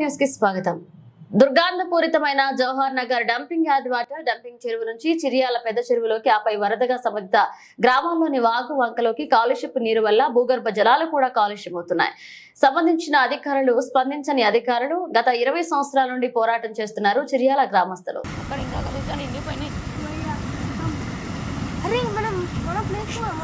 న్యూస్కి స్వాగతం. దుర్గాంధపూరితమైన Jawahar Nagar dumping yard water dumping చెరువు నుంచి చిరియాల పెద్ద చెరువులోకి ఆపై వరదగా సంబంధిత గ్రామాల్లోని వాగు వంకలోకి కాలుష్యపు నీరు వల్ల భూగర్భ జలాలు కూడా కాలుష్యమవుతున్నాయి. సంబంధించిన అధికారులు స్పందించని అధికారులు గత ఇరవై సంవత్సరాల నుండి పోరాటం చేస్తున్నారు చిరియాల గ్రామస్తులు. అరే మనం ప్లేస్ చూడు.